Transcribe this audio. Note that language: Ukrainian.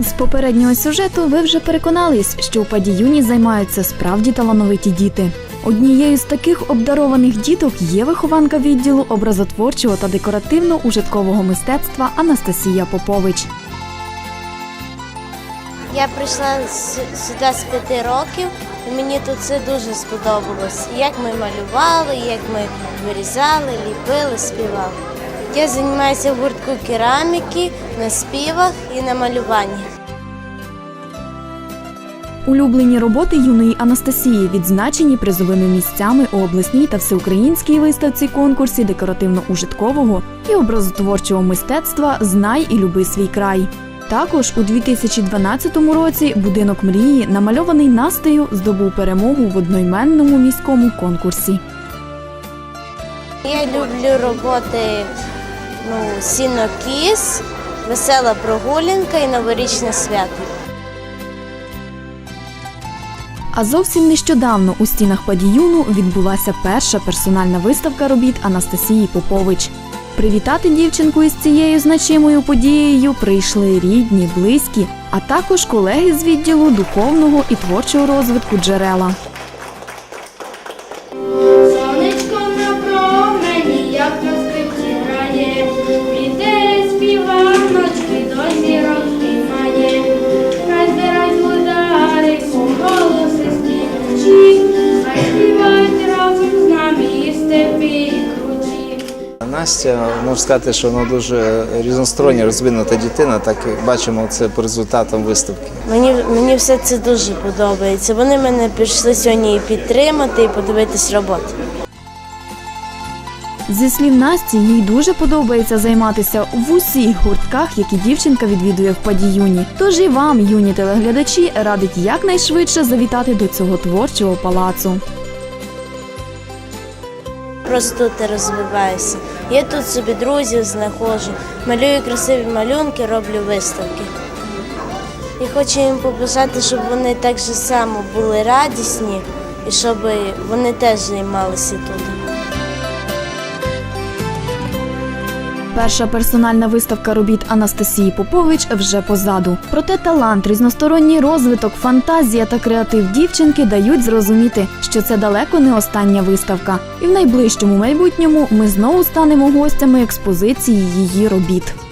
З попереднього сюжету ви вже переконались, що у падіюні займаються справді талановиті діти. Однією з таких обдарованих діток є вихованка відділу образотворчого та декоративно-ужиткового мистецтва Анастасія Попович. Я прийшла сюди з п'яти років, і мені тут все дуже сподобалось. Як ми малювали, як ми вирізали, ліпили, співали. Я займаюся в гуртку кераміки на співах і на малюванні. Улюблені роботи юної Анастасії відзначені призовими місцями у обласній та всеукраїнській виставці конкурсі декоративно-ужиткового і образотворчого мистецтва Знай і люби свій край. Також у 2012 році будинок мрії, намальований Настею, здобув перемогу в одноіменному міському конкурсі. Я люблю роботи ну, сінокіс, весела прогулянка і новорічне свято. А зовсім нещодавно у стінах падіюну відбулася перша персональна виставка робіт Анастасії Попович. Привітати дівчинку із цією значимою подією прийшли рідні, близькі, а також колеги з відділу духовного і творчого розвитку джерела. Настя, можу сказати, що вона дуже різностороння розвинута дитина, так і бачимо це по результатам виставки. Мені, мені все це дуже подобається. Вони мене прийшли сьогодні і підтримати, і подивитись роботу. Зі слів Насті, їй дуже подобається займатися в усіх гуртках, які дівчинка відвідує в падіюні. Тож і вам, юні телеглядачі, радить якнайшвидше завітати до цього творчого палацу. Просто і розвиваюся. Я тут собі друзів знаходжу, малюю красиві малюнки, роблю виставки. І хочу їм побажати, щоб вони так же само були радісні і щоб вони теж займалися тут. Перша персональна виставка робіт Анастасії Попович вже позаду. Проте талант, різносторонній розвиток, фантазія та креатив дівчинки дають зрозуміти, що це далеко не остання виставка. І в найближчому майбутньому ми знову станемо гостями експозиції її робіт.